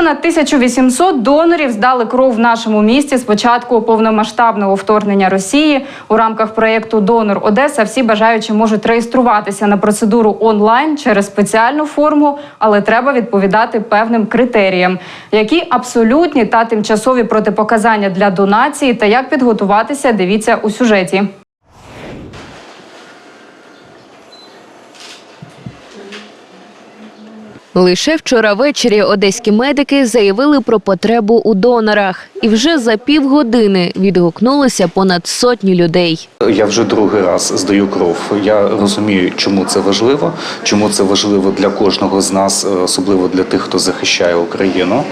Понад 1800 донорів здали кров в нашому місті з початку повномасштабного вторгнення Росії. У рамках проєкту Донор Одеса всі бажаючі можуть реєструватися на процедуру онлайн через спеціальну форму, але треба відповідати певним критеріям, які абсолютні та тимчасові протипоказання для донації та як підготуватися. Дивіться у сюжеті. Лише вчора ввечері одеські медики заявили про потребу у донорах, і вже за півгодини відгукнулися понад сотні людей. Я вже другий раз здаю кров. Я розумію, чому це важливо, чому це важливо для кожного з нас, е, особливо для тих, хто захищає Україну.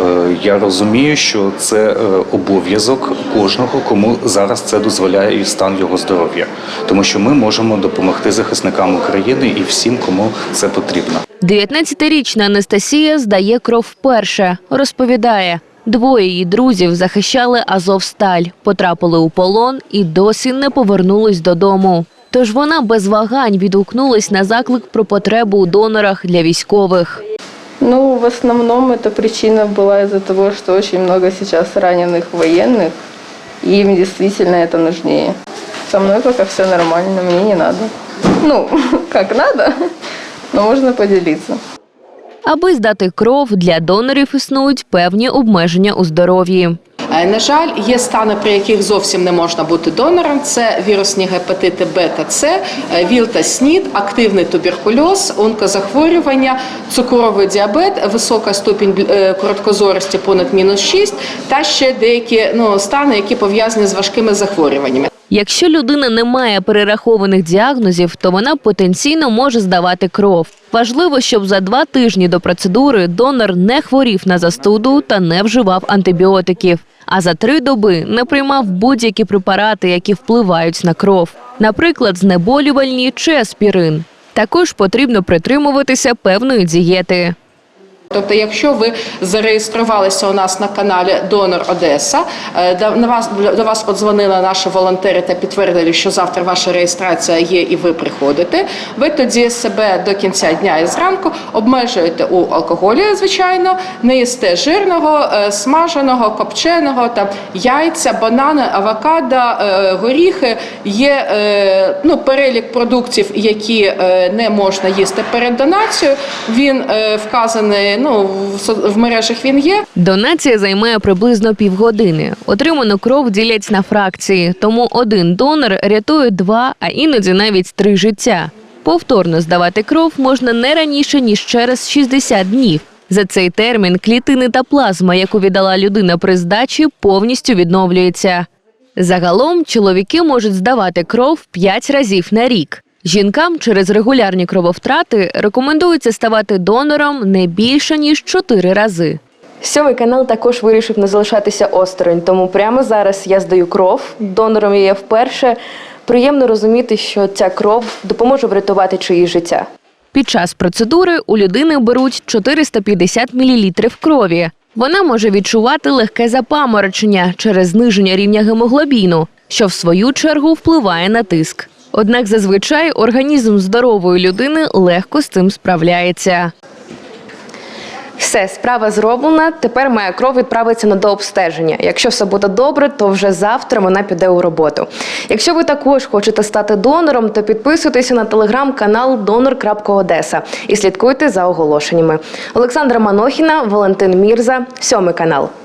Е, Я розумію, що це е, обов'язок кожного, кому зараз це дозволяє і стан його здоров'я, тому що ми можемо допомогти захисникам України і всім, кому це потрібно. 19-річна Анастасія здає кров вперше. Розповідає, двоє її друзів захищали Азовсталь, потрапили у полон і досі не повернулись додому. Тож вона без вагань відгукнулась на заклик про потребу у донорах для військових. Ну, в основном эта причина была из-за того, что очень много сейчас раненых военных, и им действительно это нужнее. Со мной пока все нормально, мне не надо. Ну, как надо, но можно поделиться. Аби здати кров для донорів існують певні обмеження у здоров'ї. На жаль, є стани, при яких зовсім не можна бути донором. Це вірусні гепатити Б та С, е, ВІЛ та СНІД, активний туберкульоз, онкозахворювання, цукровий діабет, висока ступінь е, короткозорості понад мінус 6 та ще деякі ну, стани, які пов'язані з важкими захворюваннями. Якщо людина не має перерахованих діагнозів, то вона потенційно може здавати кров. Важливо, щоб за два тижні до процедури донор не хворів на застуду та не вживав антибіотиків. А за три доби не приймав будь-які препарати, які впливають на кров, наприклад, знеболювальні чи аспірин. Також потрібно притримуватися певної дієти. Тобто, якщо ви зареєструвалися у нас на каналі Донор Одеса, е, на вас до вас подзвонили наші волонтери та підтвердили, що завтра ваша реєстрація є і ви приходите. Ви тоді себе до кінця дня і зранку обмежуєте у алкоголі, звичайно, не їсте жирного, е, смаженого, копченого, там яйця, банани, авокадо, е, горіхи. Є ну, перелік продуктів, які не можна їсти перед донацією. Він вказаний ну, в, мережах. Він є. Донація займає приблизно півгодини. Отриману кров ділять на фракції, тому один донор рятує два, а іноді навіть три життя. Повторно здавати кров можна не раніше ніж через 60 днів. За цей термін клітини та плазма, яку віддала людина при здачі, повністю відновлюється. Загалом чоловіки можуть здавати кров 5 разів на рік. Жінкам через регулярні крововтрати рекомендується ставати донором не більше ніж 4 рази. Сьомий канал також вирішив не залишатися осторонь, тому прямо зараз я здаю кров. Донором я є вперше. Приємно розуміти, що ця кров допоможе врятувати чиїсь життя. Під час процедури у людини беруть 450 мл крові. Вона може відчувати легке запаморочення через зниження рівня гемоглобіну, що в свою чергу впливає на тиск. Однак зазвичай організм здорової людини легко з цим справляється. Все, справа зроблена. Тепер моя кров відправиться на дообстеження. Якщо все буде добре, то вже завтра вона піде у роботу. Якщо ви також хочете стати донором, то підписуйтеся на телеграм-канал Донор.Одеса і слідкуйте за оголошеннями. Олександра Манохіна, Валентин Мірза, сьомий канал.